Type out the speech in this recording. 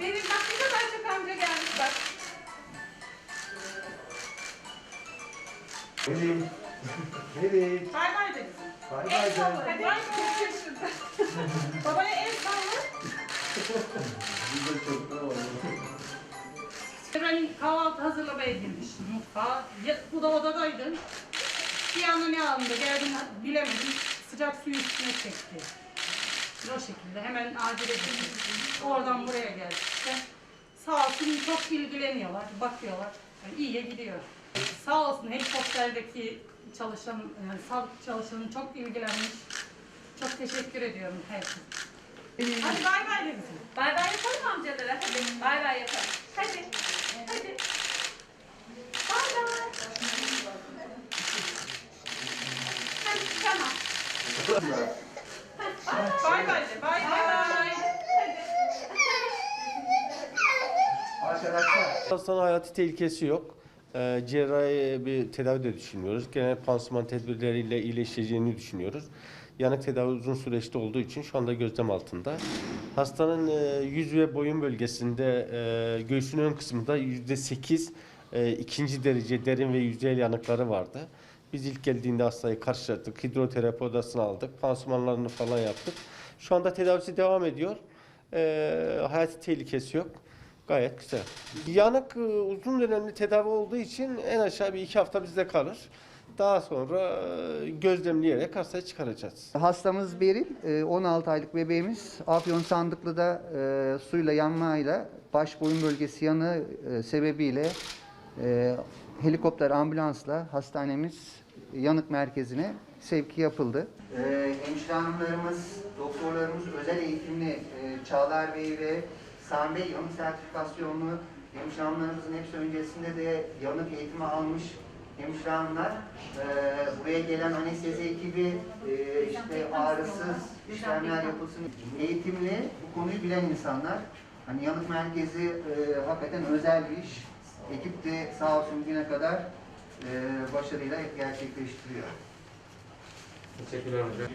Benim bak ne kadar çok amca gelmiş bak. Melih. Melih. Bay bay de kızım. Bay bay de. Hadi bay bay. Babaya el salla. Bizde çocuklar var. Ben kahvaltı hazırlamaya girmiş mutfağa. Bu da odadaydı. Bir anda ne alındı geldim bilemedim. Sıcak suyu üstüne çekti. O şekilde hemen gittim. Oradan buraya geldi işte. Sağ olsun çok ilgileniyorlar, bakıyorlar. Yani iyiye gidiyor. Sağ olsun helikopterdeki çalışan, yani sağlık çalışanı çok ilgilenmiş. Çok teşekkür ediyorum herkese. Hadi bay bay de kızım. Bay bay yapalım amcalara? Hadi bay bay yapalım. Hadi. Hadi. Bay bay. Hadi tamam. Bay bay de, bay bay. Arkadaşlar. Hastanın hayati tehlikesi yok. Ee, cerrahi bir tedavi de düşünüyoruz. Genel pansuman tedbirleriyle iyileşeceğini düşünüyoruz. Yanık tedavi uzun süreçte olduğu için şu anda gözlem altında. Hastanın e, yüz ve boyun bölgesinde e, göğsünün ön kısmında yüzde sekiz e, ikinci derece derin ve yüzeyel yanıkları vardı. Biz ilk geldiğinde hastayı karşıladık. Hidroterapi odasına aldık. Pansumanlarını falan yaptık. Şu anda tedavisi devam ediyor. E, hayati tehlikesi yok. Gayet güzel. Yanık e, uzun dönemli tedavi olduğu için en aşağı bir iki hafta bizde kalır. Daha sonra e, gözlemleyerek hastayı çıkaracağız. Hastamız Beril, e, 16 aylık bebeğimiz Afyon Sandıklı'da e, suyla yanmayla baş boyun bölgesi yanığı e, sebebiyle e, helikopter ambulansla hastanemiz yanık merkezine sevki yapıldı. E, hemşire hanımlarımız, doktorlarımız özel eğitimli e, Çağlar Bey ve Sami Bey yanık sertifikasyonlu hemşire hanımlarımızın hepsi öncesinde de yanık eğitimi almış hemşire hanımlar. E, buraya gelen anestezi ekibi e, işte ağrısız işlemler yapılsın. Eğitimli, bu konuyu bilen insanlar. Hani yanık merkezi e, hakikaten özel bir iş. Ekip de sağ olsun bugüne kadar e, başarıyla gerçekleştiriyor. Teşekkürler hocam.